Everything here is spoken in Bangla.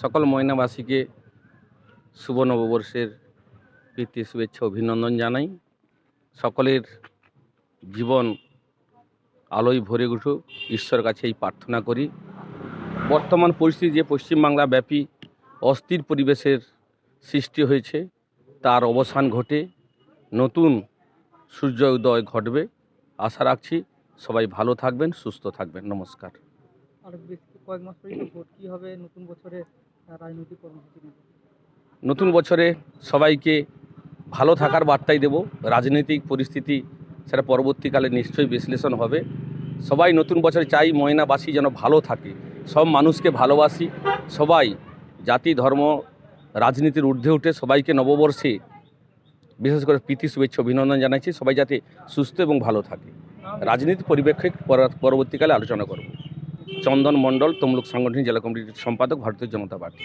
সকল ময়নাবাসীকে শুভ নববর্ষের প্রীতি, শুভেচ্ছা, অভিনন্দন জানাই। সকলের জীবন আলোয় ভরে উঠুক ঈশ্বর কাছে এই প্রার্থনা করি। বর্তমান পরিস্থিতি যে পশ্চিমবাংলা ব্যাপী অস্থির পরিবেশের সৃষ্টি হয়েছে, তার অবসান ঘটে, নতুন সূর্য উদয় ঘটবে। আশা রাখছি সবাই ভালো থাকবেন, সুস্থ থাকবেন। নমস্কার। কয়েক মাস পরেই তো ভোট কী হবে? নতুন বছরে নতুন বছরে সবাইকে ভালো থাকার বার্তাই দেব। রাজনৈতিক পরিস্থিতি সেটা পরবর্তীকালে নিশ্চয়ই বিশ্লেষণ হবে। সবাই নতুন বছরে চাই ময়নাবাসী যেন ভালো থাকে। সব মানুষকে ভালোবাসি। সবাই জাতি, ধর্ম, রাজনীতির ঊর্ধ্বে উঠে সবাইকে নববর্ষে বিশেষ করে প্রীতি, শুভেচ্ছা, অভিনন্দন জানাচ্ছি। সবাই যাতে সুস্থ এবং ভালো থাকে। রাজনীতি পরিপ্রেক্ষিত পরবর্তীকালে আলোচনা করব। চন্দন মণ্ডল তমলুক সাংগঠনিক জেলা কমিটির সম্পাদক ভারতীয় জনতা পার্টি।